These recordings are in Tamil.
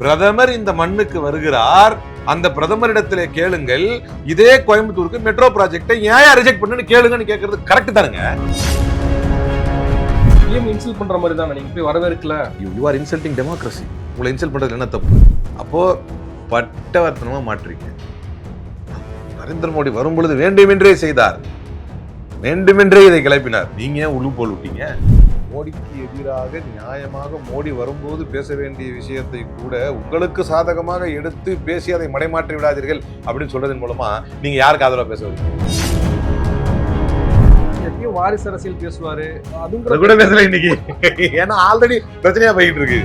பிரதமர் இந்த மண்ணுக்கு வருகிறார். அந்த பிரதமரிடத்திலே கேளுங்கள். இதே கோயம்புத்தூருக்கு மெட்ரோ ப்ராஜெக்டை ஏன் ரிஜெக்ட் பண்ணுன்னு கேளுங்கன்னு கேட்கறது கரெக்ட் தானுங்க. பிஎம் இன்சல்ட் பண்ற மாதிரி தான் நீங்க போய் வரவேற்கல? யூ ஆர் இன்சல்ட்டிங் டெமோக்ரஸி உங்களை இன்சல்ட் பண்றது என்ன தப்பு? அப்போ பட்டவர்த்தனமா மாற்றுறீங்க நரேந்திர மோடி வரும் பொழுது வேண்டுமென்றே செய்தார். வேண்டுமென்றே இதை கிளப்பினார். நீங்க ஏன் உழு போல் விட்டீங்க? மோடிக்கு எதிராக நியாயமாக மோடி வரும்போது பேச வேண்டிய விஷயத்தை கூட உங்களுக்கு சாதகமாக எடுத்து பேசி அதை மடைமாற்றி விடாதீர்கள் அப்படின்னு சொல்றதன் மூலமா நீங்க யாருக்கு ஆதரவா பேச எப்பயும் வாரிசு அரசியல் பேசுவாரு. அதை அதுங்கிற கூட பேசல இன்னைக்கு. ஏன்னா ஆல்ரெடி பிரச்சனையா போயிட்டு இருக்கு.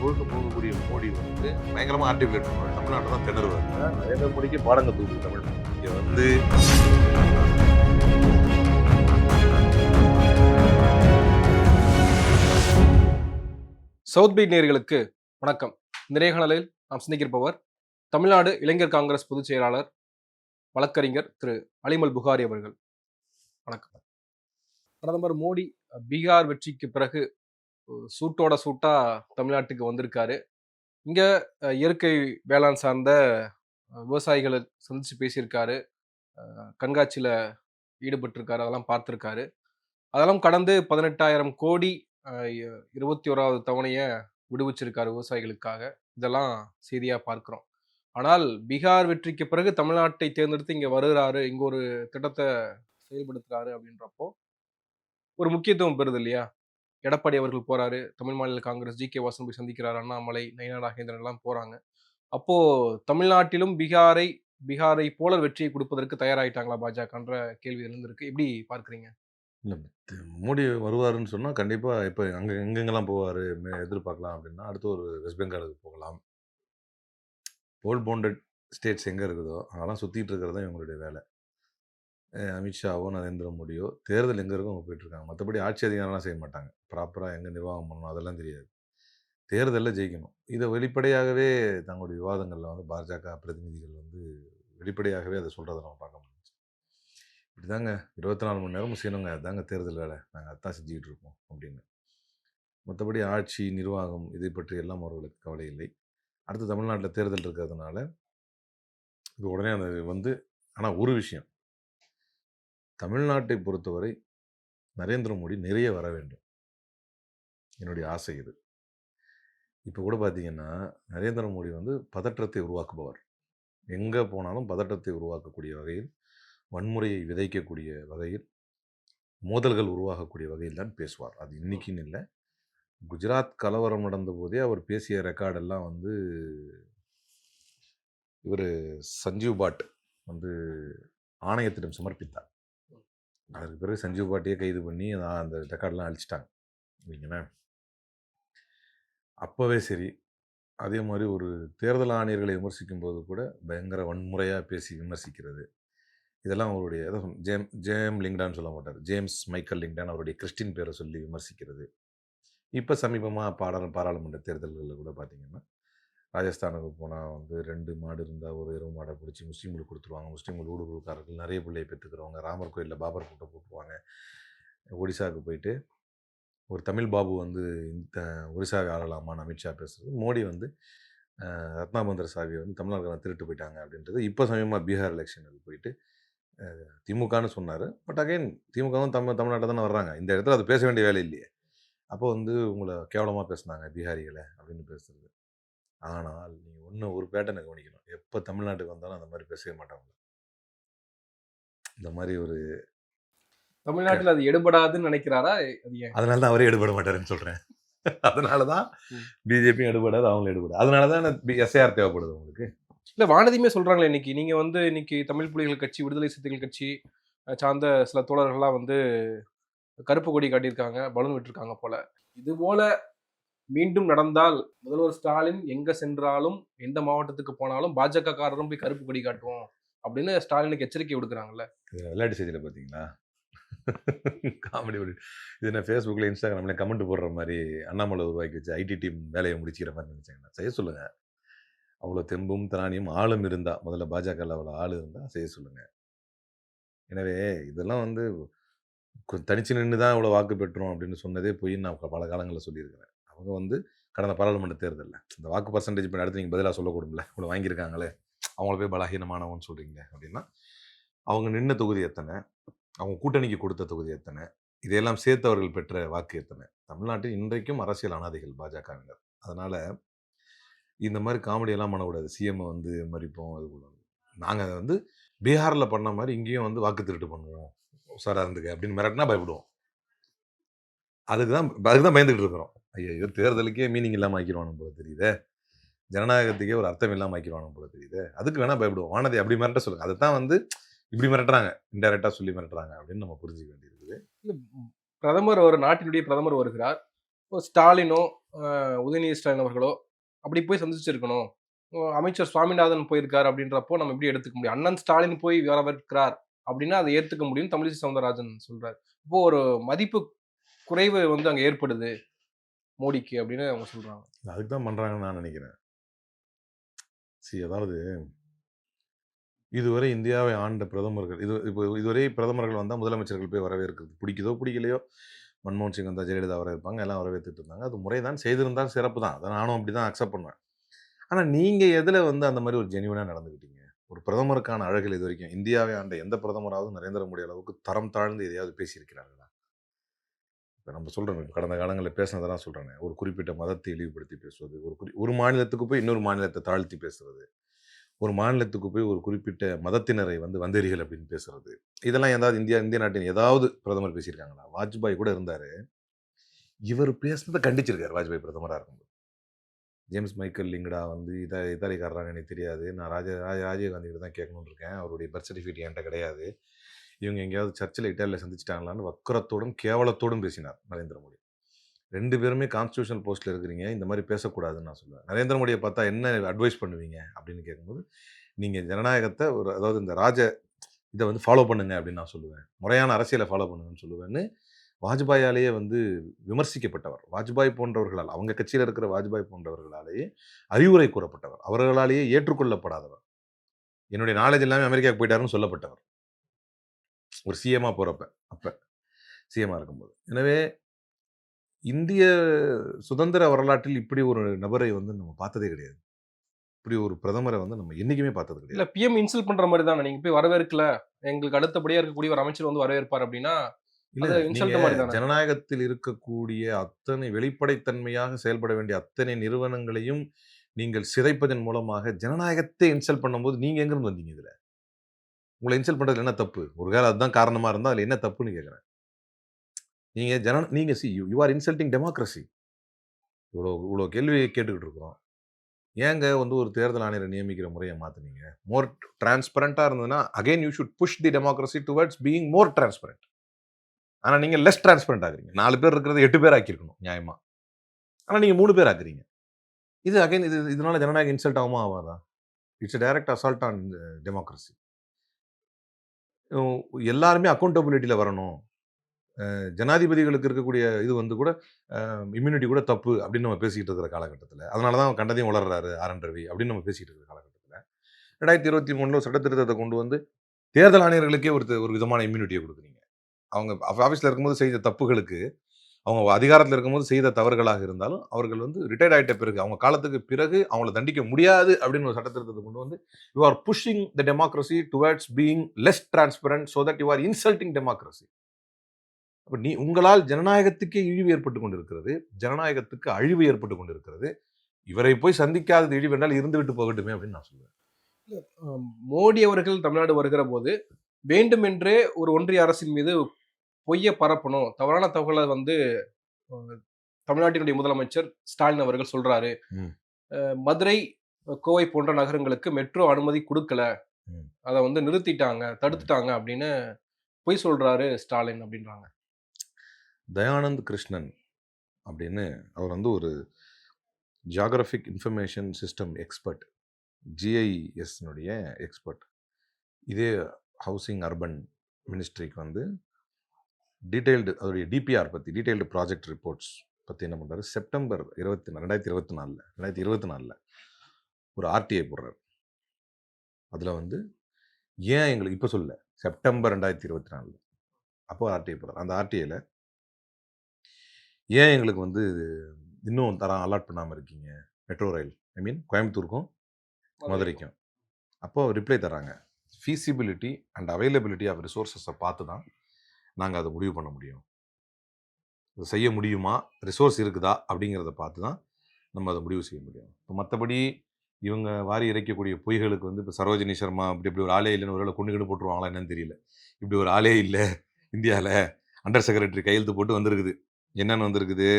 முழுக்க போகக்கூடிய மோடி வந்து பயங்கரமா ஆர்டிகுலேட் பண்ணுவாங்க தமிழ்நாட்டில் தான் திணறுவார். நரேந்திர மோடிக்கு பாடம் கற்றுக்கு தமிழ் இங்க வந்து சவுத் பீட் நேர்களுக்கு வணக்கம். இந்த நேர்காணலில் நாம் சிந்திக்கிருப்பவர் தமிழ்நாடு இளைஞர் காங்கிரஸ் பொதுச் செயலாளர் வழக்கறிஞர் திரு அலிமல் புகாரி அவர்கள். வணக்கம். பிரதமர் மோடி பீகார் வெற்றிக்கு பிறகு சூட்டோட சூட்டா தமிழ்நாட்டுக்கு வந்திருக்காரு. இங்க இயற்கை வேளாண் சார்ந்த விவசாயிகளை சந்திச்சு பேசியிருக்காரு. கண்காட்சியில் கண்காட்சியில ஈடுபட்டிருக்காரு அதெல்லாம் பார்த்துருக்காரு. அதெல்லாம் கடந்து பதினெட்டாயிரம் கோடி இருபத்தி ஓராவது தவணையை விடுவிச்சிருக்காரு விவசாயிகளுக்காக. இதெல்லாம் செய்தியாக பார்க்குறோம். ஆனால் பீகார் வெற்றிக்கு பிறகு தமிழ்நாட்டை தேர்ந்தெடுத்து இங்கே வருகிறாரு இங்கே ஒரு திட்டத்தை செயல்படுத்துறாரு அப்படின்றப்போ ஒரு முக்கியத்துவம் பெறுது இல்லையா? எடப்பாடி அவர்கள் போகிறாரு தமிழ் மாநில காங்கிரஸ் ஜி கே வாசன் போய் சந்திக்கிறார் அண்ணாமலை நயினா நாகேந்திரன் எல்லாம் போகிறாங்க அப்போது தமிழ்நாட்டிலும் பீகாரை பீகாரை போல வெற்றியை கொடுப்பதற்கு தயாராகிட்டாங்களா பாஜகன்ற கேள்வி எழுந்திருக்கு. எப்படி பார்க்குறீங்க? இல்ல, தி- மோடி வருவாருன்னு சொன்னா கண்டிப்பா இப்ப அங்க எங்கெங்கெல்லாம் போவாரு மே- எதிர்பார்க்கலாம் அப்படின்னா அடுத்து ஒரு வெஸ்ட் பெங்காலுக்கு போகலாம். போல் பவுண்டட் ஸ்டேட்ஸ் எங்க இருக்குதோ அதெல்லாம் சுத்திட்டு இருக்கிறது தான் இவங்களுடைய வேலை. அமித்ஷாவோ நரேந்திர மோடியோ தேர்தல் எங்க இருக்கோ அவங்க போயிட்டுருக்காங்க. மற்றபடி ஆட்சி அதிகாரம்லாம் செய்ய மாட்டாங்க. ப்ராப்பரா எங்க நிர்வாகம் பண்ணணும் அதெல்லாம் தெரியாது. தேர்தலில் ஜெயிக்கணும். இதை வெளிப்படையாகவே தங்களுடைய விவாதங்களில் வந்து பாஜக பிரதிநிதிகள் வந்து வெளிப்படையாகவே அதை சொல்கிறத நம்ம பார்க்க முடியும். இப்படிதாங்க இருபத்தி நாலு மணி நேரமும் செய்யணுங்க. அதாங்க தேர்தல் வேலை. நாங்கள் அதான் செஞ்சுக்கிட்டு இருக்கோம் அப்படின்னு. மற்றபடி ஆட்சி நிர்வாகம் இதை பற்றி எல்லாம் அவர்களுக்கு கவலை இல்லை. அடுத்து தமிழ்நாட்டில் தேர்தல் இருக்கிறதுனால இது உடனே அந்த வந்து ஆனால் ஒரு விஷயம். தமிழ்நாட்டை பொறுத்தவரை நரேந்திர மோடி நிறைய வர வேண்டும். என்னுடைய ஆசை இது. இப்போ கூட பார்த்தீங்கன்னா நரேந்திர மோடி வந்து பதற்றத்தை உருவாக்குபவர். எங்கே போனாலும் பதற்றத்தை உருவாக்கக்கூடிய வகையில் வன்முறையை விதைக்கக்கூடிய வகையில் மோதல்கள் உருவாகக்கூடிய வகையில் தான் பேசுவார். அது இன்னைக்குன்னு இல்லை. குஜராத் கலவரம் நடந்த போதே அவர் பேசிய ரெக்கார்டெல்லாம் வந்து இவர் சஞ்சீவ் பாட் வந்து ஆணையத்திடம் சமர்ப்பித்தார். அதற்கு பிறகு சஞ்சீவ் பாட்டியே கைது பண்ணி நான் அந்த ரெக்கார்டெலாம் அழிச்சிட்டாங்க. இல்லைங்களேன் அப்போவே சரி. அதே மாதிரி ஒரு தேர்தல் ஆணையர்களை விமர்சிக்கும் போது கூட பயங்கர வன்முறையாக பேசி விமர்சிக்கிறது. இதெல்லாம் அவருடைய ஜேம் ஜேம் லிங்டான்னு சொல்ல மாட்டார். ஜேம்ஸ் மைக்கேல் லிங்டான் அவருடைய கிறிஸ்டின் பேரை சொல்லி விமர்சிக்கிறது. இப்போ சமீபமாக பாராள பாராளுமன்ற தேர்தல்களில் கூட பார்த்தீங்கன்னா ராஜஸ்தானுக்கு போனால் வந்து ரெண்டு மாடு இருந்தால் ஒரு இரவு மாடை பிடிச்சி முஸ்லீம்களுக்கு கொடுத்துருவாங்க. முஸ்லீம்கள் ஊடுருவக்காரர்கள் நிறைய பிள்ளையை பெற்றுக்கிறவங்க ராமர் கோயிலில் பாபர் கூட்டம் போட்டுருவாங்க. ஒடிசாவுக்கு போயிட்டு ஒரு தமிழ் பாபு வந்து இந்த ஒரிசாவை ஆளலாமான்னு அமித்ஷா பேசுறது. மோடி வந்து ரத்னாபந்தர் சாவியை வந்து தமிழ்நாடு திருட்டு போயிட்டாங்க அப்படின்றது. இப்போ சமயமாக பீகார் எலெக்ஷனுக்கு போயிட்டு திமுகன்னு சொன்னார். பட் அகைன் திமுகவும் தமிழ் தமிழ்நாட்டை தானே வர்றாங்க. இந்த இடத்துல அது பேச வேண்டிய வேலை இல்லையே. அப்போ வந்து உங்களை கேவலமாக பேசுனாங்க பீகாரிகளை அப்படின்னு பேசுறது. ஆனால் நீங்கள் ஒன்று ஒரு பேட்டனை கவனிக்கணும். எப்போ தமிழ்நாட்டுக்கு வந்தாலும் அந்த மாதிரி பேசவே மாட்டாங்க. இந்த மாதிரி ஒரு தமிழ்நாட்டுல அது எடுபடாதுன்னு நினைக்கிறாரா? அதனால தான் அவரே எடுபட மாட்டாருன்னு சொல்கிறேன் அதனால தான். பிஜேபியும் எடுபடாது அவங்களும் எடுபடாது. அதனால தான் எஸ்ஐஆர் தேவைப்படுது உங்களுக்கு. இல்லை வானதியுமே சொல்கிறாங்களே இன்னைக்கு. நீங்கள் வந்து இன்னைக்கு தமிழ் புலிகள் கட்சி விடுதலை சிறுத்தைகள் கட்சி சார்ந்த சில தோழர்கள்லாம் வந்து கருப்பு கொடி காட்டியிருக்காங்க பலூன் விட்டுருக்காங்க போல. இது போல மீண்டும் நடந்தால் முதல்வர் ஸ்டாலின் எங்கே சென்றாலும் எந்த மாவட்டத்துக்கு போனாலும் பாஜக காரரும் போய் கருப்பு கொடி காட்டுவோம் அப்படின்னு ஸ்டாலினுக்கு எச்சரிக்கை விடுக்கிறாங்கல்ல. விளையாட்டு செய்தியில் பார்த்தீங்களா காமெடி இது என்ன ஃபேஸ்புக்கில் இன்ஸ்டாகிராமில் கமெண்ட் போடுற மாதிரி அண்ணாமலை உருவாக்கி வச்சு ஐடி டீம் வேலையை முடிச்சிக்கிற மாதிரி நினச்சாங்கன்னா செய்ய சொல்லுங்கள் அவ்வளோ தெம்பும் திராணியும் ஆளும் இருந்தால் முதல்ல பாஜகவில் அவ்வளோ ஆள் இருந்தால் செய்ய சொல்லுங்கள் எனவே இதெல்லாம் வந்து தனிச்சு நின்று தான் இவ்வளோ வாக்கு பெற்றோம் அப்படின்னு சொன்னதே போய் நான் பல காலங்களில் சொல்லியிருக்கிறேன். அவங்க வந்து கடந்த பாராளுமன்ற தேர்தலில் இந்த வாக்கு பர்சன்டேஜ் இப்போ அடுத்து நீங்கள் பதிலாக சொல்லக்கூடும்ல இவ்வளோ வாங்கியிருக்காங்களே அவங்கள போய் பலகீனமானவன்னு சொல்கிறீங்க அப்படின்னா அவங்க நின்ன தொகுதி எத்தனை அவங்க கூட்டணிக்கு கொடுத்த தொகுதி எத்தனை இதையெல்லாம் சேர்த்தவர்கள் பெற்ற வாக்கு எத்தனை. தமிழ்நாட்டில் இன்றைக்கும் அரசியல் அனாதைகள் பாஜகவினர். அதனால் இந்த மாதிரி காமெடியெல்லாம் பண்ணக்கூடாது. சிஎம் வந்து மறிப்போம் அது போல நாங்கள் வந்து பீகாரில் பண்ண மாதிரி இங்கேயும் வந்து வாக்கு திருட்டு பண்ணுவோம். உஷாராக இருந்துக்க அப்படின்னு மிரட்டினா பயப்படுவோம். அதுக்கு தான் அதுக்கு தான் பயந்துக்கிட்டு இருக்கிறோம். ஐயோ தேர்தலுக்கே மீனிங் இல்லாமல் ஆக்கிடுவானு போல தெரியுதே. ஜனநாயகத்துக்கே ஒரு அர்த்தம் இல்லாமல் ஆக்கிடுவானு போல தெரியுது. அதுக்கு வேணால் பயப்படுவோம். வானதி அப்படி மிரட்ட சொல்லுங்க. அதை தான் வந்து இப்படி மிரட்டுறாங்க. இன்டெரக்டாக சொல்லி மிரட்டுறாங்க அப்படின்னு நம்ம புரிஞ்சுக்க வேண்டியிருக்குது. பிரதமர் ஒரு நாட்டினுடைய பிரதமர் வருகிறார். ஸ்டாலினோ உதயநிதி ஸ்டாலின் அவர்களோ அப்படி போய் சந்திச்சிருக்கணும். அமைச்சர் சுவாமிநாதன் போயிருக்காரு அப்படின்றப்போ நம்ம எப்படி எடுத்துக்க முடியும்? அண்ணன் ஸ்டாலின் போய் வரவிருக்கிறார் அப்படின்னா அதை ஏற்றுக்க முடியும் தமிழிசை சவுந்தரராஜன் சொல்றாரு. இப்போ ஒரு மதிப்பு குறைவு வந்து அங்கே ஏற்படுது மோடிக்கு அப்படின்னு அவங்க சொல்றாங்க. அதுக்கு தான் பண்ணுறாங்கன்னு நான் நினைக்கிறேன். சி அதாவது இதுவரை இந்தியாவை ஆண்ட பிரதமர்கள் இது இப்போ இதுவரை பிரதமர்கள் வந்தால் முதலமைச்சர்கள் போய் வரவேற்கிறது. பிடிக்குதோ பிடிக்கலையோ மன்மோகன் சிங் வந்தால் ஜெயலலிதா வரவேற்பாங்க எல்லாம் வரவேற்றுட்டு இருந்தாங்க. அது முறை தான் செய்திருந்தால் சிறப்பு தான். அதை நானும் அப்படி தான் அக்செப்ட் பண்ணுவேன். ஆனால் நீங்கள் எதில் வந்து அந்த மாதிரி ஒரு ஜெனியூனாக நடந்துக்கிட்டீங்க ஒரு பிரதமருக்கான அழகில் இது வரைக்கும் இந்தியாவை ஆண்ட எந்த பிரதமராவது நரேந்திர மோடி அளவுக்கு தரம் தாழ்ந்து எதையாவது பேசியிருக்கிறார்களா? இப்போ நம்ம சொல்கிறோம் கடந்த காலங்களில் பேசினதெல்லாம் சொல்கிறேன் ஒரு குறிப்பிட்ட மதத்தை இழிவுபடுத்தி பேசுவது ஒரு குறி ஒரு மாநிலத்துக்கு போய் இன்னொரு மாநிலத்தை தாழ்த்தி பேசுறது ஒரு மாநிலத்துக்கு போய் ஒரு குறிப்பிட்ட மதத்தினரை வந்து வந்தேரிகள் அப்படின்னு பேசுறது. இதெல்லாம் ஏதாவது இந்தியா இந்திய நாட்டின் ஏதாவது பிரதமர் பேசியிருக்காங்களா? வாஜ்பாய் கூட இருந்தார். இவர் பேசுனதை கண்டிச்சிருக்காரு வாஜ்பாய் பிரதமராக இருக்கும்போது. ஜேம்ஸ் மைக்கேல் லிங்கடா வந்து இதை இத்தாலிக்காரராங்க எனக்கு தெரியாது. நான் ராஜ ராஜ ராஜீவ்காந்திகிட்ட தான் கேட்கணும்னு இருக்கேன். அவருடைய பர்த் சர்டிஃபிகேட் என்கிட்ட கிடையாது. இவங்க எங்கேயாவது சர்ச்சில் இட்டாலியில் சந்திச்சிட்டாங்களான்னு வக்கரத்தோடும் கேவலத்தோடும் பேசினார் நரேந்திர மோடி. ரெண்டு பேருமே கான்ஸ்டியூஷனல் போஸ்ட்டில் இருக்கிறீங்க. இந்த மாதிரி பேசக்கூடாதுன்னு நான் சொல்லுவேன். நரேந்திர மோடியை பார்த்தா என்ன அட்வைஸ் பண்ணுவீங்க? அப்படின்னு கேட்கும்போது நீங்கள் ஜனநாயகத்தை ஒரு அதாவது இந்த ராஜ இதை வந்து ஃபாலோ பண்ணுங்க அப்படின்னு நான் சொல்லுவேன். முறையான அரசியலை ஃபாலோ பண்ணுங்கன்னு சொல்லுவேன்னு வாஜ்பாயாலேயே வந்து விமர்சிக்கப்பட்டவர். வாஜ்பாய் போன்றவர்களால் அவங்க கட்சியில் இருக்கிற வாஜ்பாய் போன்றவர்களாலேயே அறிவுரை கூறப்பட்டவர். அவர்களாலேயே ஏற்றுக்கொள்ளப்படாதவர். என்னுடைய நாலேஜ் எல்லாமே அமெரிக்காவுக்கு போயிட்டாருன்னு சொல்லப்பட்டவர். ஒரு சிஎமாக போகிறப்ப அப்போ சிஎமாக இருக்கும்போது. எனவே இந்திய சுதந்திர வரலாற்றில் இப்படி ஒரு நபரை வந்து நம்ம பார்த்ததே கிடையாது. இப்படி ஒரு பிரதமரை வந்து நம்ம என்னைக்குமே பார்த்தது கிடையாது. இல்ல பிஎம் இன்சல்ட் பண்ற மாதிரி தானே? நீங்க போய் வரவேற்கல. எங்களுக்கு அடுத்தபடியா இருக்கக்கூடிய ஒரு அமைச்சர் வந்து வரவேற்பார் அப்படின்னா? ஜனநாயகத்தில் இருக்கக்கூடிய அத்தனை வெளிப்படைத்தன்மையாக செயல்பட வேண்டிய அத்தனை நிறுவனங்களையும் நீங்கள் சிதைப்பதன் மூலமாக ஜனநாயகத்தை இன்சல்ட் பண்ணும்போது நீங்க எங்கிருந்து வந்தீங்க இதுல? உங்களை இன்சல்ட் பண்றதுல என்ன தப்பு? ஒரு வேளை அதுதான் காரணமா இருந்தா அதுல என்ன தப்புன்னு கேட்குறேன் நீங்கள் ஜன நீங்கள் see you are insulting democracy இவ்வளோ இவ்வளோ கேள்வி கேட்டுக்கிட்டு இருக்கிறோம் ஏங்க வந்து ஒரு தேர்தல் ஆணையரை நியமிக்கிற முறையை மாற்றினீங்க மோர் டிரான்ஸ்பரண்ட்டாக இருந்ததுன்னா again you should push the democracy towards being more transparent ஆனால் நீங்கள் லெஸ் டிரான்ஸ்பரண்ட் ஆகுறீங்க. நாலு பேர் இருக்கிறது எட்டு பேர் ஆக்கியிருக்கணும் நியாயமாக ஆனால் நீங்கள் மூணு பேர் ஆக்குறீங்க. இது அகைன் இது இதனால ஜனநாயகம் இன்சல்ட் ஆகுமா ஆகாதா? It's direct assault on democracy எல்லாருமே அக்கௌண்டபிலிட்டியில் வரணும். ஜனாதிபதிகளுக்கு இருக்கக்கூடிய இது வந்து கூட இம்யூனிட்டி கூட தப்பு அப்படின்னு நம்ம பேசிக்கிட்டு இருக்கிற காலகட்டத்தில். அதனால தான் கண்டதையும் வளர்றாரு ஆர். என். ரவி அப்படின்னு நம்ம பேசிக்கிட்டு இருக்கிற காலகட்டத்தில். ரெண்டாயிரத்தி இருபத்தி மூணில் சட்டத்திருத்தத்தை கொண்டு வந்து தேர்தல் ஆணையர்களுக்கே ஒரு ஒரு விதமான இம்யூனிட்டியை கொடுக்குறீங்க. அவங்க ஆஃபீஸில் இருக்கும்போது செய்த தப்புகளுக்கு அவங்க அதிகாரத்தில் இருக்கும்போது செய்த தவறுகளாக இருந்தாலும் அவர்கள் வந்து ரிட்டையர்ட் ஆகிட்ட பிறகு அவங்க காலத்துக்கு பிறகு அவங்கள தண்டிக்க முடியாது அப்படின்னு ஒரு சட்டத்திருத்தத்தை கொண்டு வந்து you are pushing the democracy towards being less transparent so that you are insulting democracy அப்ப நீ உங்களால் ஜனநாயகத்துக்கே இழிவு ஏற்பட்டு கொண்டிருக்கிறது. ஜனநாயகத்துக்கு அழிவு ஏற்பட்டு கொண்டிருக்கிறது. இவரை போய் சந்திக்காதது இழிவு என்றால் இருந்து விட்டு போகட்டுமே அப்படின்னு நான் சொல்லுவேன். மோடி அவர்கள் தமிழ்நாடு வருகிற போது வேண்டுமென்றே ஒரு ஒன்றிய அரசின் மீது பொய்யை பரப்பணும். தவறான தகவலை வந்து தமிழ்நாட்டினுடைய முதலமைச்சர் ஸ்டாலின் அவர்கள் சொல்றாரு. மதுரை கோவை போன்ற நகரங்களுக்கு மெட்ரோ அனுமதி கொடுக்கல. அதை வந்து நிறுத்திட்டாங்க தடுத்துட்டாங்க அப்படின்னு பொய் சொல்றாரு ஸ்டாலின் அப்படின்றாங்க. தயானந்த் கிருஷ்ணன் அப்படின்னு அவர் வந்து ஒரு ஜியாகிரபிக் இன்ஃபர்மேஷன் சிஸ்டம் எக்ஸ்பர்ட் ஜிஐஎஸ்னுடைய எக்ஸ்பர்ட் இதே ஹவுசிங் அர்பன் மினிஸ்ட்ரிக்கு வந்து டீட்டெயில்டு அதோடைய டிபிஆர் பற்றி டீட்டெயில்டு ப்ராஜெக்ட் ரிப்போர்ட்ஸ் பற்றி என்ன பண்ணுறாரு செப்டம்பர் இருபத்தி ரெண்டாயிரத்தி இருபத்தி நாலில் ரெண்டாயிரத்தி இருபத்தி நாலில் ஒரு ஆர்டிஐ போடுறாரு. அதில் வந்து ஏன் எங்களுக்கு இப்போ சொல்ல செப்டம்பர் ரெண்டாயிரத்தி இருபத்தி நாலில் அப்போ ஆர்டிஐ போடுறாரு. அந்த ஆர்டிஐயில் ஏன் எங்களுக்கு வந்து இன்னும் தரம் அலாட் பண்ணாமல் இருக்கீங்க? மெட்ரோ ரயில் ஐ மீன் கோயம்புத்தூருக்கும் மதுரைக்கும். அப்போ ரிப்ளை தராங்க ஃபீசிபிலிட்டி அண்ட் அவைலபிலிட்டி ஆஃப் ரிசோர்ஸஸை பார்த்து தான் நாங்கள் அதை முடிவு பண்ண முடியும். இது செய்ய முடியுமா? ரிசோர்ஸ் இருக்குதா? அப்படிங்கிறத பார்த்து தான் நம்ம அதை முடிவு செய்ய முடியும். இப்போ மற்றபடி இவங்க வாரி இறைக்கக்கூடிய பொய்களுக்கு வந்து இப்போ சரோஜினி சர்மா அப்படி இப்படி ஒரு ஆளே இல்லைன்னு ஒரு கொண்டு கிண்டு போட்டுருவாங்களா என்னன்னு தெரியல. இப்படி ஒரு ஆளே இல்லை. இந்தியாவில் அண்டர் செக்ரட்டரி கையெழுத்து போட்டு வந்திருக்குது. என்னென்னு வந்திருக்குது?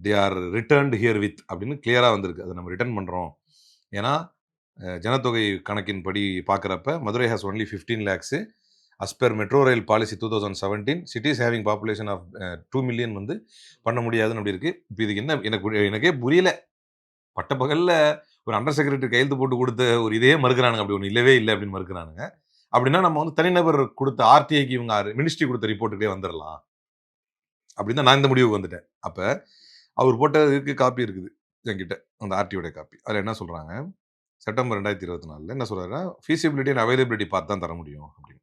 They are returned here with அப்படின்னு கிளியராக வந்திருக்கு. அதை நம்ம ரிட்டர்ன் பண்ணுறோம் ஏன்னா ஜனத்தொகை கணக்கின்படி பார்க்குறப்ப Madurai has only fifteen lakhs as per metro rail policy two thousand seventeen cities having population of two million வந்து பண்ண முடியாதுன்னு அப்படி இருக்குது இப்போ இதுக்கு என்ன எனக்கு எனக்கே புரியல. பட்டப்பகலில் ஒரு அண்டர் செக்ரட்டரி கையெழுத்து போட்டு கொடுத்த ஒரு இதே மறுக்கிறானுங்க. அப்படி ஒன்று இல்லவே இல்லை அப்படின்னு மறுக்கிறானுங்க. அப்படின்னா நம்ம வந்து தனிநபர் கொடுத்த ஆர்டிஐக்கு இவங்க மினிஸ்ட்ரி கொடுத்த ரிப்போர்ட்டுக்கே வந்துடலாம் அப்படின்னு தான் நான் இந்த முடிவுக்கு வந்துட்டேன். அப்போ அவர் போட்டதுக்கு காப்பி இருக்குது என்கிட்ட அந்த ஆர்டியோட காப்பி. அதில் என்ன சொல்கிறாங்க செப்டம்பர் ரெண்டாயிரத்தி இருபத்தி நாலில் என்ன சொல்கிறாருன்னா ஃபீசிபிலிட்டி அண்ட் அவைலபிலிட்டி பார்த்து தான் தர முடியும் அப்படின்னு.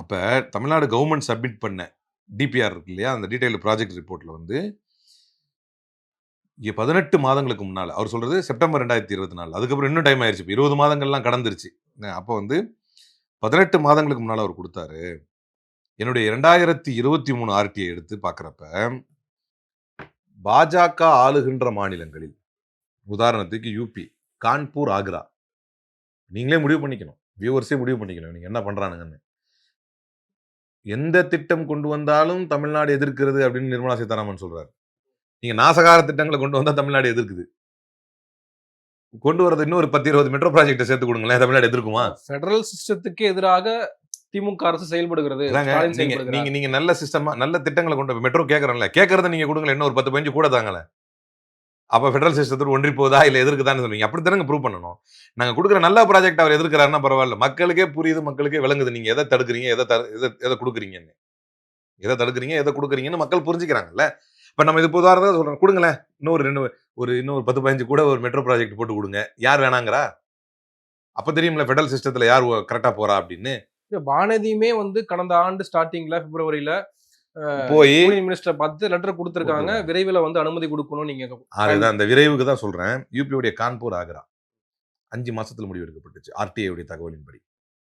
அப்போ தமிழ்நாடு கவர்மெண்ட் சப்மிட் பண்ண டிபிஆர் இருக்கு இல்லையா? அந்த டீட்டெயில் ப்ராஜெக்ட் ரிப்போர்ட்டில் வந்து இங்கே பதினெட்டு மாதங்களுக்கு முன்னால் அவர் சொல்கிறது செப்டம்பர் ரெண்டாயிரத்தி இருபத்தி நாலு அதுக்கப்புறம் இன்னும் டைம் ஆயிடுச்சு இப்போ இருபது மாதங்கள்லாம் கடந்துருச்சு. அப்போ வந்து பதினெட்டு மாதங்களுக்கு முன்னால் அவர் கொடுத்தாரு என்னுடைய இரண்டாயிரத்தி இருபத்தி மூணு ஆர்டிஐ எடுத்து பார்க்குறப்ப பாஜக ஆளுகின்ற மாநிலங்களில் உதாரணத்துக்கு யூபி கான்பூர் ஆக்ரா நீங்களே முடிவு பண்ணிக்கணும். வியூவர்ஸே முடிவு பண்ணிக்கணும். நீங்கள் என்ன பண்றானுங்கன்னு. எந்த திட்டம் கொண்டு வந்தாலும் தமிழ்நாடு எதிர்க்கிறது அப்படின்னு நிர்மலா சீதாராமன் சொல்கிறார் நீங்கள் நாசகார திட்டங்களை கொண்டு வந்தால் தமிழ்நாடு எதிர்க்குது. கொண்டு வரது இன்னும் ஒரு பத்து இருபது மெட்ரோ ப்ராஜெக்டை சேர்த்து கொடுங்களேன். தமிழ்நாடு எதிர்க்குமா? ஃபெடரல் சிஸ்டத்துக்கு எதிராக திமுக அரசு செயல்படுகிறது நீங்க. நீங்க நல்ல சிஸ்டமா நல்ல திட்டங்களை கொண்டு மெட்ரோ கேட்கறேன்ல கேட்கறத நீங்க கொடுங்களேன் இன்னும் ஒரு பத்து பதினஞ்சு கூட தாங்களே அப்ப ஃபெடரல் சிஸ்டத்தோட ஒன்றி போதா இல்ல எதிர்க்குதான்னு சொல்றீங்க அப்படி தானங்க ப்ரூவ் பண்ணணும். நாங்க கொடுக்குற நல்ல ப்ராஜெக்ட் அவர் எதிர்க்கிறாருன்னா பரவாயில்ல. மக்களுக்கே புரியுது மக்களுக்கே விளங்குது. நீங்க எதை தடுக்கிறீங்க எதை தடு- எதை எதை கொடுக்குறீங்கன்னு. எதை தடுக்கிறீங்க எதை கொடுக்குறீங்கன்னு மக்கள் புரிஞ்சுக்கிறாங்கல்ல. இப்ப நம்ம இது பொதுவாக சொல்றோம் கொடுங்களேன். இன்னொரு ரெண்டு ஒரு இன்னொரு பத்து பதினஞ்சு கூட ஒரு மெட்ரோ ப்ராஜெக்ட் போட்டு கொடுங்க. யார் வேணாங்கிறா? அப்ப தெரியும்ல ஃபெடரல் சிஸ்டத்துல யார் கரெக்டா போறா அப்படின்னு. வானதியுமே வந்து கடந்த ஆண்டு ஸ்டார்டிங்ல பிப்ரவரியில போய் மினிஸ்டர் பார்த்து லெட்டர் கொடுத்திருக்காங்க. விரைவில் வந்து அனுமதி கொடுக்கணும் நீங்க அதுதான் அந்த விரைவுக்கு தான் சொல்றேன். யூபியோடைய கான்பூர் ஆக்ரா. அஞ்சு மாசத்துல முடிவு எடுக்கப்பட்டுச்சு. உடைய தகவலின்படி.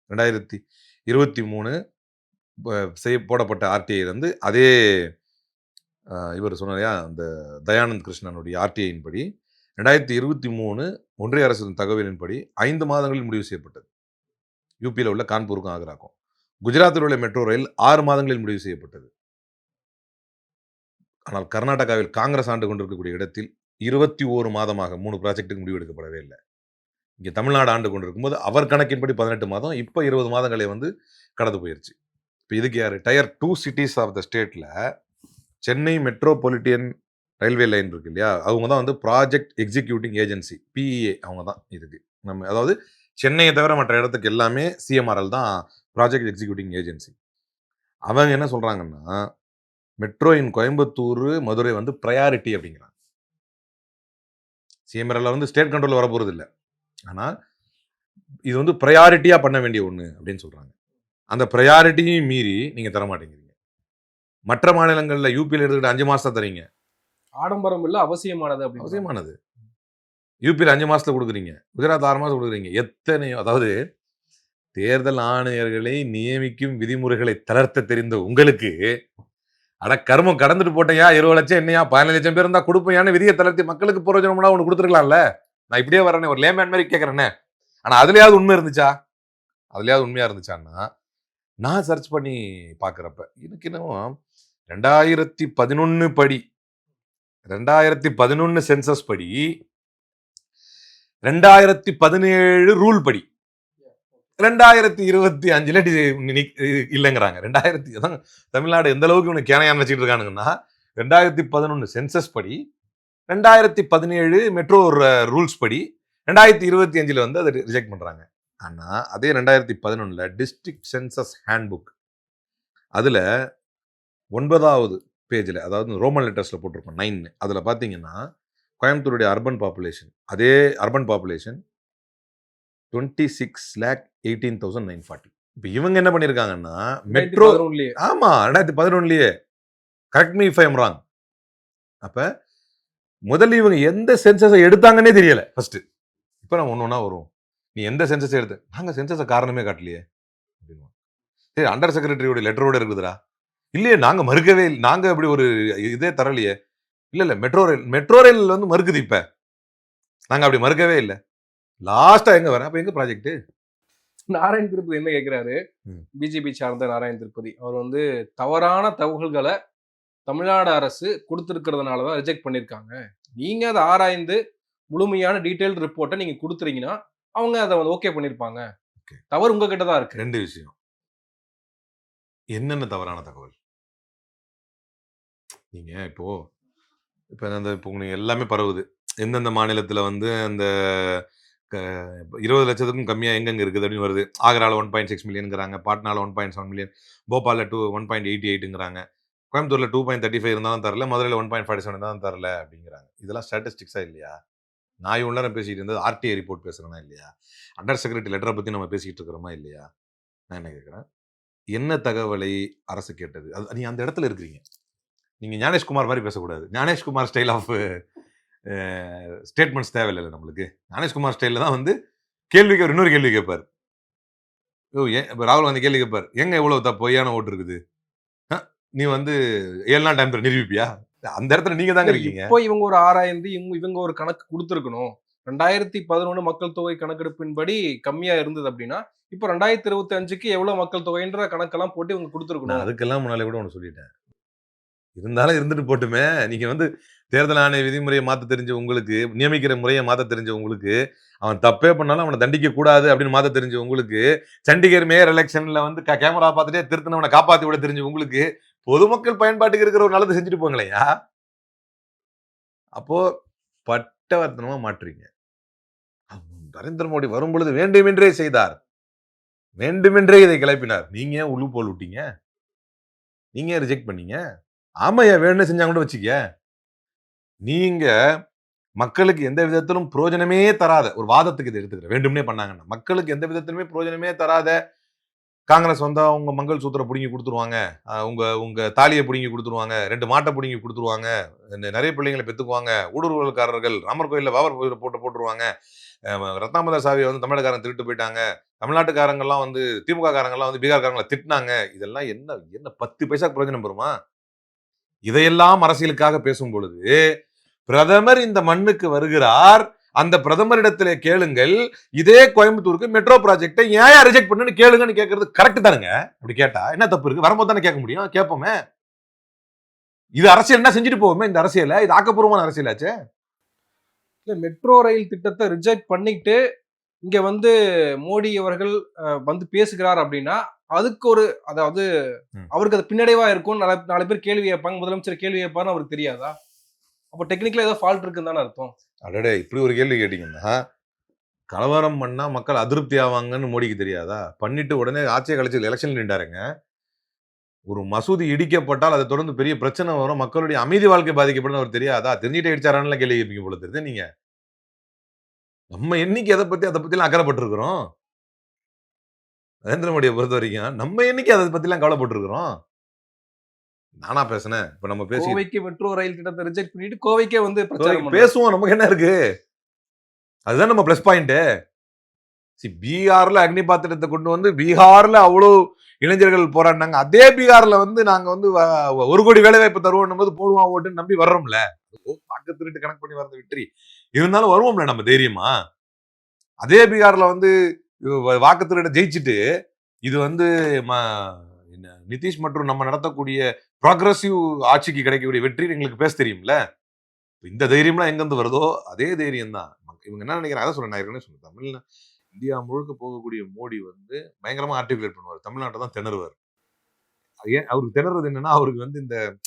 ரெண்டாயிரத்தி இருபத்தி மூணு செய்ய போடப்பட்ட ஆர்டிஐ வந்து அதே இவர் சொன்னாரியா அந்த தயானந்த் கிருஷ்ணனுடைய ஆர்டிஐயின் படி ரெண்டாயிரத்தி இருபத்தி மூணு ஒன்றிய அரசின் தகவலின்படி ஐந்து மாதங்களில் முடிவு செய்யப்பட்டது. யூபியில் உள்ள கான்பூருக்கும் ஆக்ராக்கும். குஜராத்தில் உள்ள மெட்ரோ ரயில் ஆறு மாதங்களில் முடிவு செய்யப்பட்டது. ஆனால் கர்நாடகாவில் காங்கிரஸ் ஆண்டு கொண்டிருக்கக்கூடிய இடத்தில் இருபத்தி ஓரு மாதமாக மூணு ப்ராஜெக்ட்டுக்கு முடிவு எடுக்கப்படவே இல்லை. இங்கே தமிழ்நாடு ஆண்டு கொண்டிருக்கும்போது அவர் கணக்கின்படி பதினெட்டு மாதம் இப்போ இருபது மாதங்களை வந்து கடந்து போயிருச்சு. இப்போ இதுக்கு யார்? Tier two cities of the ஸ்டேட்டில் சென்னை மெட்ரோபாலிட்டியன் ரயில்வே லைன் இருக்கு இல்லையா? அவங்க தான் வந்து ப்ராஜெக்ட் எக்ஸிக்யூட்டிங் ஏஜென்சி பிஇஏ அவங்க தான் இதுக்கு. நம்ம அதாவது சென்னையை தவிர மற்ற இடத்துக்கு எல்லாமே சிஎம்ஆர்எல் தான் ப்ராஜெக்ட் எக்ஸிக்யூட்டிங் ஏஜென்சி அவங்க என்ன சொல்கிறாங்கன்னா மெட்ரோ இன் கோயம்புத்தூர் மதுரை வந்து ப்ரையாரிட்டி அப்படிங்கிறாங்க. சிஎம்ஆர்எல் வந்து ஸ்டேட் கண்ட்ரோல் வரப்போகிறது இல்லை. ஆனால் இது வந்து ப்ரையாரிட்டியாக பண்ண வேண்டிய ஒன்று அப்படின்னு சொல்கிறாங்க அந்த ப்ரையாரிட்டியும் மீறி நீங்கள் தர மாட்டேங்கிறீங்க. மற்ற மாநிலங்களில் யூபியில் எடுத்துக்கிட்டு அஞ்சு மாதம் தரீங்க. ஆடம்பரம் இல்ல அவசியமானது அப்படின்னு அவசியமானது. யூபியில் அஞ்சு மாதத்தில் கொடுக்குறீங்க. குஜராத் ஆறு மாதம் கொடுக்குறீங்க. எத்தனையோ அதாவது தேர்தல் ஆணையர்களை நியமிக்கும் விதிமுறைகளை தளர்த்த தெரிந்த உங்களுக்கு அட கர்மம் கடந்துட்டு போட்டையா? இருபது லட்சம் என்னையா? பதினஞ்சு லட்சம் பேர் இருந்தால் கொடுப்பையான விதியை தளர்த்தி மக்களுக்கு பிரயோஜனம்னா ஒன்று கொடுத்துருக்கலாம்ல. நான் இப்படியே வரேனே ஒரு லேமேன் மாதிரி கேட்கறேனே ஆனால் அதுலேயாவது உண்மை இருந்துச்சா? அதுலேயாவது உண்மையாக இருந்துச்சான்னா நான் சர்ச் பண்ணி பார்க்குறப்ப எனக்கு என்னவோ ரெண்டாயிரத்தி பதினொன்று படி ரெண்டாயிரத்தி பதினொன்று சென்சஸ் படி ரெண்டாயிரத்தி பதினேழு ரூல் படி. ரெண்டாயிரத்தி இருபத்தி அஞ்சுல இல்லைங்கிறாங்க. ரெண்டாயிரத்தி அதான் தமிழ்நாடு எந்த அளவுக்கு இவனுக்கு கேனையான்னு வச்சுட்டு இருக்கானுங்கன்னா ரெண்டாயிரத்தி பதினொன்று சென்சஸ் படி ரெண்டாயிரத்தி பதினேழு மெட்ரோ ரூல்ஸ் படி ரெண்டாயிரத்தி இருபத்தி அஞ்சில் வந்து அதை ரிஜெக்ட் பண்ணுறாங்க ஆனால் அதே ரெண்டாயிரத்தி பதினொன்றில் டிஸ்ட்ரிக்ட் சென்சஸ் ஹேண்ட்புக் அதில் ஒன்பதாவது பேஜில் அதாவது ரோமன் லெட்டர்ஸில் போட்டிருக்கோம் நைன் அதில் பார்த்தீங்கன்னா கோயம்புத்தூருடைய அர்பன் பாப்புலேஷன். அதே urban population twenty six lakh eighteen thousand nine forty இப்போ இவங்க என்ன பண்ணியிருக்காங்கன்னா மெட்ரோ ஆமாம் ரெண்டாயிரத்தி பதினொன்னுலேயே. Correct me if I'm wrong அப்போ முதல்ல இவங்க எந்த சென்சஸை எடுத்தாங்கன்னே தெரியல ஃபர்ஸ்ட் இப்போ நம்ம ஒன்று ஒன்றா வரும் நீ எந்த சென்சஸ் எடுத்த? நாங்கள் சென்சஸை காரணமே காட்டலையே. அப்படின்னு சரி அண்டர் செக்ரட்டரியோட லெட்டரோட இருக்குதுடா. இல்லையே நாங்கள் மறுக்கவே இல்லை நாங்கள் அப்படி ஒரு இதே தரலையே. இல்லை இல்லை. மெட்ரோ ரயில் மெட்ரோ ரயில் வந்து மறுக்குது இப்போ. நாங்கள் அப்படி மறுக்கவே இல்லை. லாஸ்ட்டாக எங்கே வரேன் அப்போ எங்கே ப்ராஜெக்ட்டு நாராயண் திருப்பதி என்ன கேட்கிறாரு. பிஜேபி சார்ந்த நாராயண் திருப்பதி. அவர் வந்து தவறான தகவல்களை தமிழ்நாடு அரசு கொடுத்துருக்கிறதுனால தான் ரிஜெக்ட் பண்ணியிருக்காங்க நீங்க அதை ஆராய்ந்து முழுமையான டீடைல் ரிப்போர்ட்டை நீங்க கொடுத்துறீங்கன்னா அவங்க அதை வந்து ஓகே பண்ணியிருப்பாங்க. தவறு உங்ககிட்ட தான் இருக்கு. ரெண்டு விஷயம். என்னென்ன தவறான தகவல்? நீங்க இப்போ இப்போ அந்த இப்போ உங்களுக்கு எல்லாமே பரவுது. எந்தெந்த மாநிலத்தில் வந்து அந்த க- இருபது லட்சத்துக்கும் கம்மியாக எங்கெங்க இருக்குது அப்படின்னு வருது. ஆக்ராவில் ஒன் பாயிண்ட் சிக்ஸ் மில்லியனுங்கிறாங்க பாட்னாவில் ஒன் பாயிண்ட் செவன் மில்லியன் போபாலில் டூ ஒன் பாயிண்ட் எயிட்டி எயிட்டுங்கிறாங்க கோயம்புத்தூரில் டூ பாயிண்ட் தேர்ட்டி ஃபைவ் இருந்தாலும் தரல மதுரையில் ஒன் பாயிண்ட் ஃபார்ட்டி செவன் இருந்தாலும் தரல அப்படிங்கிறாங்க. இதெல்லாம் ஸ்டாட்டிஸ்டிக்ஸாக இல்லையா? நான் இவ்வளோ நேரம் பேசிக்கிட்டு இருந்தது ஆர்டிஐ ரிப்போர்ட் பேசுகிறேனா இல்லையா? அண்டர் செக்ரட்டரி லெட்டரை பற்றி நம்ம பேசிக்கிட்டு இருக்கிறோமா இல்லையா? நான் என்ன கேட்குறேன்? என்ன தகவலை அரசு கேட்டது? அது நீ அந்த இடத்துல இருக்கிறீங்க. நீங்கள் ஞானேஷ்குமார் மாதிரி பேசக்கூடாது. ஞானேஷ்குமார் ஸ்டைல் ஆஃப் ஸ்டேட்மெண்ட்ஸ் தேவையில்லை நம்மளுக்கு. ஞானேஷ்குமார் ஸ்டைலில் தான் வந்து கேள்விக்கு ஒரு இன்னொரு கேள்வி கேட்பார் ஓ ஏன் இப்போ ராகுல் காந்தி கேள்வி கேட்பார் எங்க எவ்வளோ த பொய்யான ஓட்டு இருக்குது? நீ வந்து ஏழு நாள் டைம் நிரூபிப்பியா? அந்த இடத்துல நீங்க தாங்க இருக்கீங்க. இப்போ இவங்க ஒரு ஆராய்ந்து இவங்க இவங்க ஒரு கணக்கு கொடுத்துருக்கணும். ரெண்டாயிரத்தி பதினொன்று மக்கள் தொகை கணக்கெடுப்பின்படி கம்மியா இருந்தது அப்படின்னா இப்போ ரெண்டாயிரத்தி இருபத்தி அஞ்சுக்கு எவ்வளவு மக்கள் தொகைன்ற கணக்கெல்லாம் போட்டு இவங்க கொடுத்துருக்கணும். அதுக்கெல்லாம் முன்னாலே கூட ஒன்று சொல்லிட்டேன். இருந்தாலும் இருந்துட்டு போட்டுமே. நீங்க வந்து தேர்தல் ஆணைய விதிமுறையை மாற்ற தெரிஞ்ச உங்களுக்கு நியமிக்கிற முறையை மாற்ற தெரிஞ்ச உங்களுக்கு அவன் தப்பே பண்ணாலும் அவனை தண்டிக்க கூடாது அப்படின்னு மாற்ற தெரிஞ்ச உங்களுக்கு சண்டிகர் மேயர் எலெக்ஷன்ல வந்து க- கேமரா பார்த்துட்டே திருத்தினவனை காப்பாத்தி விட தெரிஞ்ச உங்களுக்கு பொதுமக்கள் பயன்பாட்டுக்கு இருக்கிற ஒரு நல்லது செஞ்சுட்டு போங்களையா அப்போ பட்டவர்த்தனமா மாற்றுறீங்க. நரேந்திர மோடி வரும் பொழுது வேண்டுமென்றே செய்தார். வேண்டுமென்றே இதை கிளப்பினார். நீங்க ஏன் போல் விட்டீங்க? நீங்க ரிஜெக்ட் பண்ணீங்க? ஆமையா வேணும்னே செஞ்சாங்க கூட வச்சுக்க நீங்க மக்களுக்கு எந்த விதத்திலும் பிரயோஜனமே தராத ஒரு வாதத்துக்கு இதை எடுத்துக்கிற வேண்டும்னே பண்ணாங்கன்னா மக்களுக்கு எந்த விதத்திலுமே பிரயோஜனமே தராத காங்கிரஸ் வந்தால் உங்கள் மங்கள் சூத்திரை பிடுங்கி கொடுத்துருவாங்க உங்கள் உங்கள் தாலியை பிடுங்கி கொடுத்துருவாங்க ரெண்டு மாட்டை பிடுங்கி கொடுத்துருவாங்க நிறைய பிள்ளைங்களை பெற்றுக்குவாங்க ஊடுருவல்காரர்கள் ராமர் கோயிலில் வாவர் கோயிலில் போட்டு போட்டுருவாங்க ரத்னாமதர் சாவியை வந்து தமிழகாரன் திருட்டு போயிட்டாங்க தமிழ்நாட்டுக்காரங்கள்லாம் வந்து திமுக காரங்கெல்லாம் வந்து பீகார்காரங்களை திட்டினாங்க இதெல்லாம் என்ன என்ன பத்து பைசா பிரயோஜனம் பெறுமா? இதையெல்லாம் அரசியலுக்காக பேசும் பொழுது பிரதமர் இந்த மண்ணுக்கு வருகிறார். அந்த பிரதமரிடத்திலே கேளுங்கள். இதே கோயம்புத்தூருக்கு மெட்ரோ ப்ராஜெக்டை ஏன் ரிஜெக்ட் பண்ணுன்னு கேளுங்கன்னு கேட்கறது கரெக்ட் தானுங்க. அப்படி கேட்டா என்ன தப்பு இருக்கு? வரும்போது தானே கேட்க முடியும்? கேட்போமே இது அரசியல் என்ன செஞ்சுட்டு போவோமே இந்த அரசியல? இது ஆக்கப்பூர்வமான அரசியலாச்சே. இல்லை மெட்ரோ ரயில் திட்டத்தை ரிஜெக்ட் பண்ணிட்டு இங்க வந்து மோடி அவர்கள் வந்து பேசுகிறார் அப்படின்னா அதுக்கு ஒரு அதாவது. அவருக்கு அது பின்னடைவா இருக்கும் நாலு நாலு பேர் கேள்வி கேட்பாங்க. முதலமைச்சர் கேள்வி கேட்பாருன்னு அவருக்கு தெரியாதா? அப்போ டெக்னிக்கலா ஏதோ ஃபால்ட் இருக்குன்னு தானே அர்த்தம். அடடே இப்படி ஒரு கேள்வி கேட்டீங்கன்னா கலவரம் பண்ணா மக்கள் அதிருப்தி ஆவாங்கன்னு மோடிக்கு தெரியாதா? பண்ணிட்டு உடனே ஆட்சியை கழிச்சு எலெக்ஷன் நின்றாருங்க. ஒரு மசூதி இடிக்கப்பட்டால் அதை தொடர்ந்து பெரிய பிரச்சனை வரும். மக்களுடைய அமைதி வாழ்க்கை பாதிக்கப்படும் அவர் தெரியாதா? தெரிஞ்சுட்டு அடிச்சாரான்னு கேள்வி கேட்பீங்க போல தெரியுது நீங்க. நம்ம என்னைக்கு எதை பத்தி அதை பத்திலாம் அக்கறைப்பட்டிருக்கிறோம். நரேந்திர மோடியை பொறுத்த வரைக்கும் நம்ம என்னைக்கு அதை பத்திலாம் கவலைப்பட்டிருக்கிறோம்? நானா பேசுனேன். இப்ப நம்ம பேசி கோவைக்கு மெட்ரோ ரயில் திட்டத்தை ரிஜெக்ட் பண்ணிட்டு கோவைக்கே வந்து. பேசுவோம். நமக்கு என்ன இருக்கு? அதுதான் நம்ம ப்ளஸ் பாயிண்ட் சி பீகார்ல அக்னி பாத்திரத்தை கொண்டு வந்து பீகார்ல அவ்வளோ இளைஞர்கள் போராடினாங்க. அதே பீகார்ல வந்து நாங்க வந்து ஒரு கோடி வேலை வாய்ப்பு தருவோம் போது போடுவோம் ஓட்டுன்னு நம்பி வர்றோம்ல. வாக்கு திருட்டு கணக்கு பண்ணி வர்றது வெற்றி. இருந்தாலும் வருவோம்ல நம்ம தைரியமா? அதே பீகார்ல வந்து வாக்கு திருட ஜெயிச்சுட்டு இது வந்து என்ன, நிதிஷ் மற்றும் நம்ம நடத்தக்கூடிய ப்ராக்ரஸிவ் ஆட்சிக்கு கிடைக்கக்கூடிய வெற்றி எங்களுக்கு பேச தெரியும்ல? இந்த தைரியம்லாம் எங்கேருந்து வருதோ அதே தைரியம் தான் இவங்க என்ன நினைக்கிறாங்க? அதை சொல்ல நான் ஏற்கனவே சொன்னேன். தமிழ்ல இந்தியா முழுக்க போகக்கூடிய மோடி வந்து பயங்கரமா ஆர்டிகுலேட் பண்ணுவார். தமிழ்நாட்டை தான் திணறுவார். ஏன் அவருக்கு திணறது என்னன்னா அவருக்கு வந்து இந்த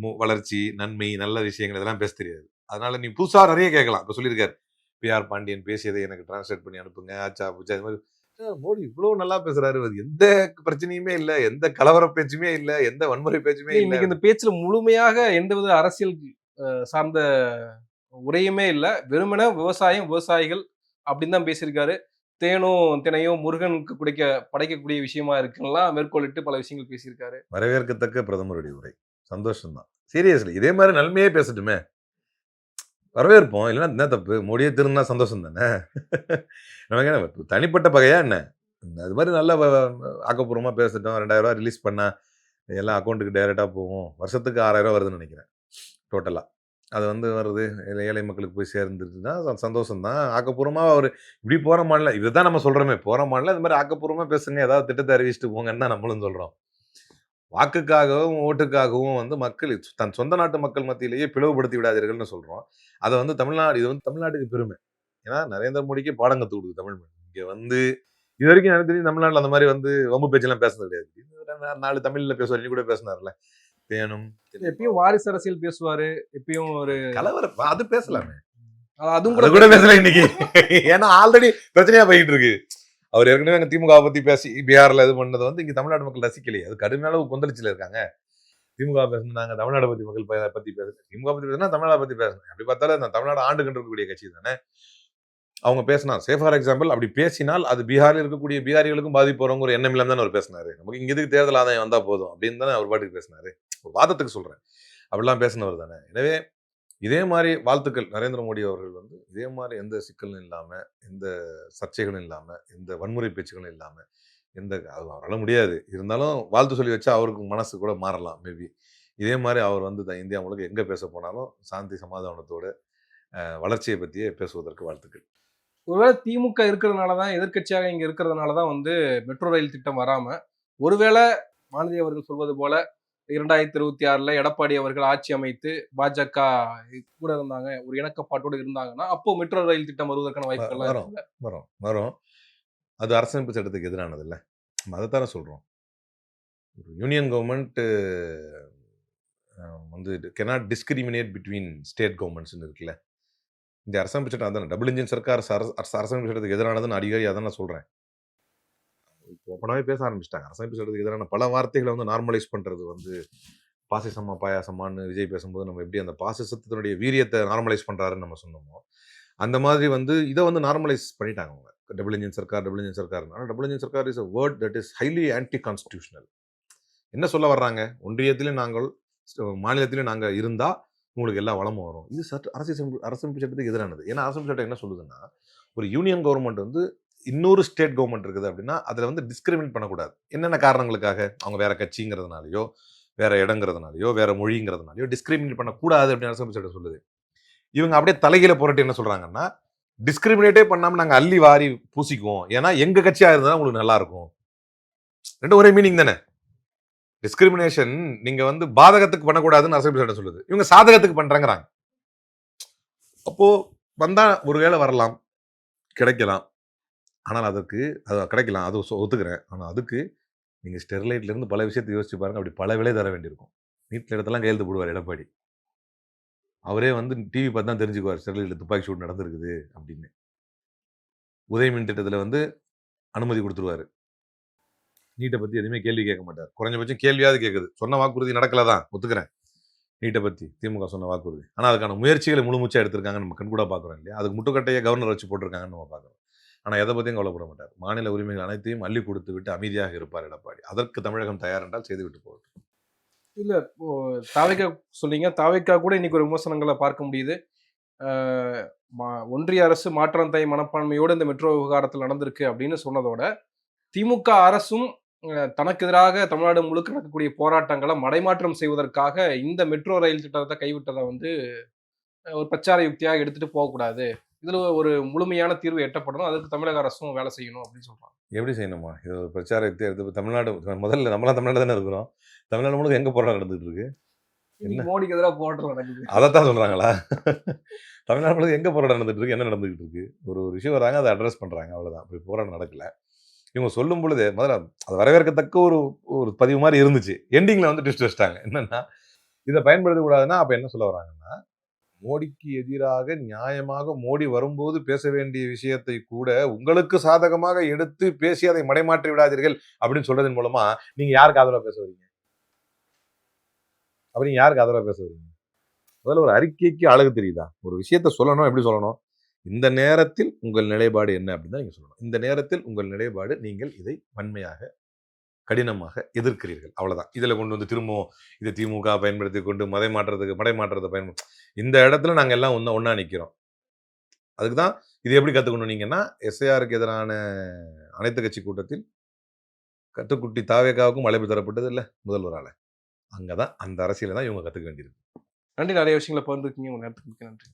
மு- வளர்ச்சி நன்மை நல்ல விஷயங்கள் இதெல்லாம் பேச தெரியாது. அதனால நீ புதுசாக நிறைய கேட்கலாம். இப்போ சொல்லியிருக்காரு. பிஆர் பாண்டியன் பேசியதை எனக்கு டிரான்ஸ்லேட் பண்ணி அனுப்புங்க. ஆச்சா புச்சா இது மாதிரி. மோடி இவ்வளவு நல்லா பேசுறாரு. அது எந்த பிரச்சனையுமே இல்ல. எந்த கலவர பேச்சுமே இல்ல. எந்த வன்முறை பேச்சுமே இல்ல இன்னைக்கு இந்த பேச்சுல முழுமையாக எந்தவித அரசியல் அஹ், சார்ந்த உரையுமே இல்ல. வெறுமனே விவசாயம் விவசாயிகள் அப்படின்னு தான் பேசியிருக்காரு. தேனும் தினையும் முருகனுக்கு குடிக்க படைக்கக்கூடிய விஷயமா இருக்குலாம் மேற்கோளிட்டு பல விஷயங்கள் பேசியிருக்காரு. வரவேற்கத்தக்க பிரதமருடைய உரை. சந்தோஷம்தான். சீரியஸ்லி இதே மாதிரி நன்மையே பேசட்டுமே. வரவேற்போம். இல்லைன்னா என்ன தப்பு? மோடியே திருந்தா சந்தோஷம் தானே? நமக்கு என்ன தனிப்பட்ட பகையா என்ன? அது மாதிரி நல்லா ஆக்கப்பூர்வமாக பேசிட்டோம். ரெண்டாயிரம் ரிலீஸ் பண்ணால் எல்லாம் அக்கௌண்ட்டுக்கு டைரெக்டாக போகும். வருஷத்துக்கு ஆறாயிரம் வருதுன்னு நினைக்கிறேன் டோட்டலாக அது வந்து வருது. ஏழை ஏழை மக்களுக்கு போய் சேர்ந்துருச்சுன்னா சந்தோஷம் தான். ஆக்கப்பூர்வமாக அவர் இப்படி போகிற மாநிலம் இதுதான் நம்ம சொல்கிறோமே போகிற மாநிலம் இது மாதிரி ஆக்கப்பூர்வமாக பேசுங்க. ஏதாவது திட்டத்தை அறிவிச்சிட்டு போங்கன்னு தான் நம்மளும் சொல்கிறோம் வாக்குக்காகவும் ஓட்டுக்காகவும் வந்து மக்கள் தன் சொந்த நாட்டு மக்கள் மத்தியிலேயே பிளவுபடுத்தி விடாதீர்கள்னு சொல்கிறோம் அதை வந்து தமிழ்நாடு இது வந்து தமிழ்நாட்டுக்கு பெருமை. ஏன்னா நரேந்திர மோடிக்கு பாடம் கற்றுக் கொடுக்குது தமிழ் மொழி. இங்கே வந்து இது வரைக்கும் எனக்கு தெரியும் தமிழ்நாட்டில் அந்த மாதிரி வந்து வம்பு பேச்செல்லாம் பேசுனது கிடையாது. நாலு தமிழில் பேசுவார் கூட பேசினார்ல தேனும் எப்பயும் வாரிசு அரசியல் பேசுவாரு எப்பயும் ஒரு கலவர அது பேசலாமே. அது- அதுவும் அது கூட கூட பேசல இன்னைக்கு. ஏன்னா ஆல்ரெடி பிரச்சனையா போயிட்டு இருக்கு. அவர் ஏற்கனவே அங்கே திமுக பற்றி பேசி பீகாரில் இது பண்ணது வந்து இங்கே தமிழ்நாடு மக்கள் ரசிக்கலையே. அது கடுமையான அளவு இருக்காங்க. திமுக பேசினாங்க தமிழ்நாடு பற்றி மக்கள் பற்றி பத்தி பேசுறேன் திமுக பற்றி பேசினா தமிழ்நாடு பற்றி பேசுறேன் அப்படி பார்த்தாலும் நான் தமிழ்நாடு ஆண்டு இருக்கக்கூடிய கட்சி தானே. அவங்க பேசினா சே ஃபார் எக்ஸாம்பிள் அப்படி பேசினால் அது பீகாரில் இருக்கக்கூடிய பீகாரிகளுக்கும் பாதிப்பு வருங்கிற ஒரு எண்ணம் இல்லாமல் தானே அவர் பேசினாரு. நமக்கு இங்கே இதுக்கு தேர்தல் ஆதாயம் வந்தால் போதும் அப்படின்னு தானே அவர் பாட்டுக்கு பேசினாரு. ஒரு வாதத்துக்கு சொல்கிறேன் அப்படிலாம் பேசினவர் தானே. எனவே இதே மாதிரி வாழ்த்துக்கள் நரேந்திர மோடி அவர்கள் வந்து இதே மாதிரி எந்த சிக்கலும் இல்லாமல் எந்த சர்ச்சைகளும் இல்லாமல் எந்த வன்முறை பேச்சுகளும் இல்லாமல் எந்த அது அவரால் முடியாது. இருந்தாலும் வாழ்த்து சொல்லி வச்சா அவருக்கு மனசு கூட மாறலாம் மேபி இதே மாதிரி அவர் வந்து த- இந்தியா முழுக்க எங்கே பேச போனாலும் சாந்தி சமாதானத்தோட வளர்ச்சியை பற்றியே பேசுவதற்கு வாழ்த்துக்கள். ஒருவேளை திமுக இருக்கிறதுனால தான் எதிர்க்கட்சியாக இங்கே இருக்கிறதுனால தான் வந்து மெட்ரோ ரயில் திட்டம் வராமல் ஒருவேளை வானதி அவர்கள் சொல்வது போல இரண்டாயிரத்தி இருபத்தி ஆறுல எடப்பாடி அவர்கள் ஆட்சி அமைத்து பாஜக கூட இருந்தாங்க ஒரு இணக்கப்பாட்டோடு இருந்தாங்கன்னா அப்போ மெட்ரோ ரயில் திட்டம் வருவதற்கான வாய்ப்புகள்லாம் வரும். வரும் வரும். அது அரசமைப்பு சட்டத்துக்கு எதிரானது இல்லை அதைத்தானே சொல்கிறோம் ஒரு யூனியன் கவர்மெண்ட் வந்து கெனாட் டிஸ்கிரிமினேட் பிட்வீன் ஸ்டேட் கவர்மெண்ட்ஸ்னு இருக்குல்ல. இந்த அரசமைப்பு சட்டம் அதானே டபுள் இன்ஜின் சர்க்கார் அரச- அரச- அரசமைப்பு சட்டத்துக்கு எதிரானதுன்னு அடிக்கடி அதான் நான் சொல்கிறேன் ஓப்பனாகவே பேச ஆரம்பிச்சிட்டாங்க. அரசமைப்பு சட்டத்துக்கு எதிரான பல வார்த்தைகளை வந்து நார்மலைஸ் பண்ணுறது வந்து பாசிசமா பாயாசமான்னு விஜய் பேசும்போது நம்ம எப்படி அந்த பாசிசத்தினுடைய வீரியத்தை நார்மலைஸ் பண்ணுறாருன்னு நம்ம சொன்னோமோ அந்த மாதிரி வந்து இதை வந்து நார்மலைஸ் பண்ணிட்டாங்க அவங்க. Double engine sarkar double engine sarkar double engine sarkar is a word that is highly anti constitutional என்ன சொல்ல வர்றாங்க? ஒன்றியத்திலையும் நாங்கள் மாநிலத்திலையும் நாங்கள் இருந்தால் உங்களுக்கு எல்லா வளமும் வரும். இது சட்ட அரசியல் அரசமைப்பு சட்டத்துக்கு எதிரானது. ஏன்னா அரசமைப்பு சட்டம் என்ன சொல்லுதுன்னா ஒரு யூனியன் கவர்மெண்ட் வந்து இன்னொரு ஸ்டேட் கவர்மெண்ட் இருக்குது அப்படின்னா அதில் வந்து டிஸ்கிரிமினேட் பண்ணக்கூடாது. என்னென்ன காரணங்களுக்காக? அவங்க வேற கட்சிங்கிறதுனாலையோ வேற இடங்கிறதுனாலையோ வேற மொழிங்கிறதுனாலையோ டிஸ்கிரிமினேட் பண்ணக்கூடாது அப்படின்னு அரசு சட்டம் சொல்லுது. இவங்க அப்படியே தலைகீழ புரட்டி என்ன சொல்கிறாங்கன்னா டிஸ்கிரிமினேட்டே பண்ணாமல் நாங்கள் அள்ளி வாரி பூசிக்குவோம். ஏன்னா எங்கள் கட்சியாக இருந்தால் உங்களுக்கு நல்லா இருக்கும். ரெண்டு ஒரே மீனிங் தானே. டிஸ்கிரிமினேஷன் நீங்கள் வந்து பாதகத்துக்கு பண்ணக்கூடாதுன்னு அரசு சட்டம் சொல்லுது. இவங்க சாதகத்துக்கு பண்ணுறாங்கிறாங்க அப்போது வந்தால் ஒருவேளை வரலாம். கிடைக்கலாம். ஆனால் அதற்கு அது கிடைக்கலாம். அது சொ- ஒத்துக்கிறேன். ஆனால் அதுக்கு நீங்கள் ஸ்டெர்லைட்லேருந்து பல விஷயத்தை யோசிச்சு பாருங்கள் அப்படி பல விலை தர வேண்டியிருக்கும். நீட்டில் இடத்தெல்லாம் கையெழுத்து போடுவார் எடப்பாடி. அவரே வந்து டிவி பார்த்து தான் தெரிஞ்சுக்குவார். ஸ்டெர்லைட்டில் துப்பாக்கி சூடு நடந்திருக்குது அப்படின்னு. உதயமின் திட்டத்தில் வந்து அனுமதி கொடுத்துருவாரு. நீட்டை பற்றி எதுவுமே கேள்வி கேட்க மாட்டார். குறைஞ்சபட்சம் கேள்வியாவது கேட்குது. சொன்ன வாக்குறுதி நடக்கல தான். ஒத்துக்கிறேன். நீட்டை பற்றி திமுக சொன்ன வாக்குறுதி. ஆனால் அதுக்கான முயற்சிகளை முழுமூச்சா எடுத்திருக்காங்க நம்ம கண்கூட பார்க்குறோம் இல்லையா? அதுக்கு முட்டுக்கட்டையை கவர்னர் வச்சு போட்டிருக்காங்கன்னு நம்ம பார்க்குறோம். ஆனால் எதை பற்றியும் கவலைப்பட மாட்டார். மாநில உரிமைகள் அனைத்தையும் அள்ளி கொடுத்து விட்டு அமைதியாக இருப்பார் எடப்பாடி. அதற்கு தமிழகம் தயார் என்றால் செய்துவிட்டு போகட்டும். இல்லை இப்போ தாவைக்கா சொல்லிங்க தாவைக்கா கூட இன்னைக்கு ஒரு விமர்சனங்களை பார்க்க முடியுது. மா- ஒன்றிய அரசு மாற்றம் தாய் மனப்பான்மையோடு இந்த மெட்ரோ விவகாரத்தில் நடந்திருக்கு அப்படின்னு சொன்னதோட திமுக அரசும் தனக்கு எதிராக தமிழ்நாடு முழுக்க நடக்கக்கூடிய போராட்டங்களை மடைமாற்றம் செய்வதற்காக இந்த மெட்ரோ ரயில் திட்டத்தை கைவிட்டதை வந்து ஒரு பிரச்சார யுக்தியாக எடுத்துட்டு போகக்கூடாது. இதுல ஒரு முழுமையான தீர்வு எட்டப்படணும். அதுக்கு தமிழக அரசும் வேலை செய்யணும் அப்படின்னு சொல்றாங்க. எப்படி செய்யணுமா? இது ஒரு பிரச்சாரத்தை எடுத்து இப்ப தமிழ்நாடு முதல்ல நம்மளாம் தமிழ்நாடு தானே இருக்கிறோம். தமிழ்நாடு முழுக்க எங்கே போராட்டம் நடந்துட்டு இருக்கு? மோடிக்கு எதிராக போராட்டம் நடக்குது. அதைத்தான் சொல்றாங்களா? தமிழ்நாடு முழுக்க எங்க போராட்டம் நடந்துட்டு இருக்கு? என்ன நடந்துகிட்டு இருக்கு? ஒரு ஒரு விஷயம் வராங்க அதை அட்ரஸ் பண்றாங்க. அவ்வளவுதான். இப்படி போராட்டம் நடக்கல. இவங்க சொல்லும் பொழுது முதல்ல அது வரவேற்கத்தக்க ஒரு ஒரு பதிவு மாதிரி இருந்துச்சு. எண்டிங்ல வந்து ட்விஸ்ட் வச்சிட்டாங்க. என்னன்னா இதை பயன்படுத்த கூடாதுன்னா அப்ப என்ன சொல்ல வராங்கன்னா மோடிக்கு எதிராக நியாயமாக மோடி வரும்போது பேச வேண்டிய விஷயத்தை கூட உங்களுக்கு சாதகமாக எடுத்து பேசி அதை மடைமாற்றி விடாதீர்கள் அப்படின்னு சொல்றதன் மூலமா நீங்க யாருக்கு ஆதரவா பேச வரீங்க? அப்ப நீங்க யாருக்கு ஆதரவா பேச வரீங்க? முதல்ல ஒரு அறிக்கைக்கு அழகு தெரியுதா? ஒரு விஷயத்த சொல்லணும் எப்படி சொல்லணும்? இந்த நேரத்தில் உங்கள் நிலைப்பாடு என்ன அப்படின்னு தான் நீங்க சொல்லணும். இந்த நேரத்தில் உங்கள் நிலைப்பாடு நீங்கள் இதை வன்மையாக கடினமாக எதிர்க்கிறீர்கள். அவ்வளோதான் இதில் கொண்டு வந்து திரும்பவும் இதை திமுக பயன்படுத்தி கொண்டு மதை மாற்றத்துக்கு மடை மாற்றத்தை பயன்படுத்தி இந்த இடத்துல நாங்கள் எல்லாம் ஒன்றா ஒன்றா நிற்கிறோம் அதுக்கு தான் இது எப்படி கற்றுக்கணும் நீங்கன்னா எஸ்ஐஆருக்கு எதிரான அனைத்து கட்சி கூட்டத்தில் கட்டுக்குட்டி தாவேக்காவுக்கும் அழைப்பு தரப்பட்டது இல்லை முதல்வரால். அங்கே தான் அந்த அரசியலை தான் இவங்க கற்றுக்க வேண்டியிருக்கு. நன்றி. நிறைய விஷயங்களை பகிர்ந்துருக்கீங்க உங்கள் நேரத்துக்கு நன்றி.